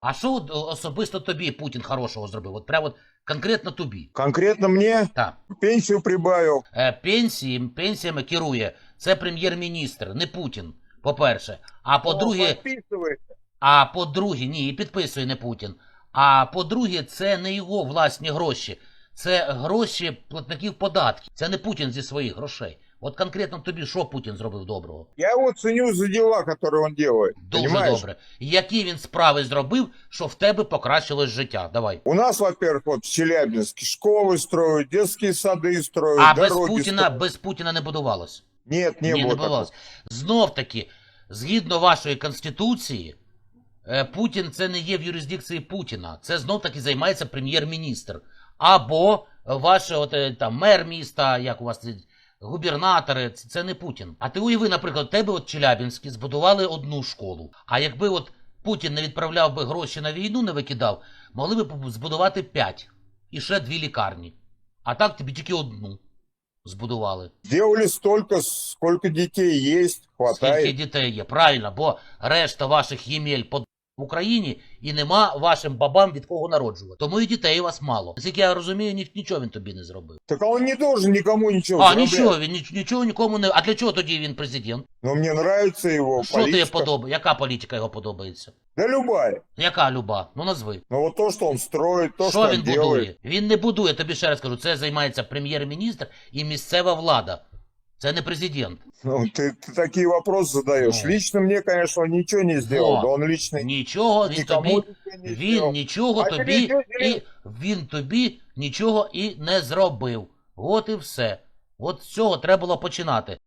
А що особисто тобі Путін хорошого зробив? От прямо от конкретно тобі. Конкретно мне Так. пенсию прибавил. Е, пенсії, пенсіями керує. Це прем'єр-міністр, не Путін, по-перше. А по-друге, а по-друге, ні, і підписує не Путін. А по-друге, це не його власні гроші. Це гроші платників податків. Це не Путін зі своїх грошей. От конкретно тобі що Путін зробив доброго? Я его ценю за дела, которые он делает. Дуже понимаешь? добре. Які він справи зробив, що в тебе покращилось життя? Давай. У нас, во-первых, вот в Челябинске школы строят, детские сады строят, А без дороги Путіна, строят. без Путіна не будувалось. Нет, не Ні, было не такого. було. Знов таки, згідно вашої конституції, е, Путін це не є в юрисдикції Путіна. Це знов таки займається прем'єр-міністр. Або ваш от, е, там, мер міста, як у вас це, губернатори, це, це не Путін. А ти уяви, наприклад, тебе от Челябінські збудували одну школу. А якби от Путін не відправляв би гроші на війну, не викидав, могли б збудувати п'ять і ще дві лікарні. А так тобі тільки одну збудували. Сделали столько, сколько детей есть, Скільки дітей є, правильно, бо решта ваших ємель по в Україні і нема вашим бабам від кого народжувати. Тому і дітей у вас мало. Наскільки я розумію, ні, нічого він тобі не зробив. Так он не должен никому ничего А, зараблять. нічого, він ніч- нічого нікому не. А для чого тоді він президент? Но мне нравится его Що тобі политика. подобається? Яка політика його подобається? Да любая. Яка люба? Ну назви. Но вот то, что он строит, то, що что він он будує? Він не будує, тобі ще раз кажу, це займається прем'єр-міністр і місцева влада. Це не президент. Ну, ты, ты такие вопросы задаешь. Ну. Лично мне, конечно, он ничего не сделал. Во. Да он лично Нічого він никому тобі ничего не Він сделал. нічого А тобі через- і він тобі нічого і не зробив. От і все. От з цього треба було починати.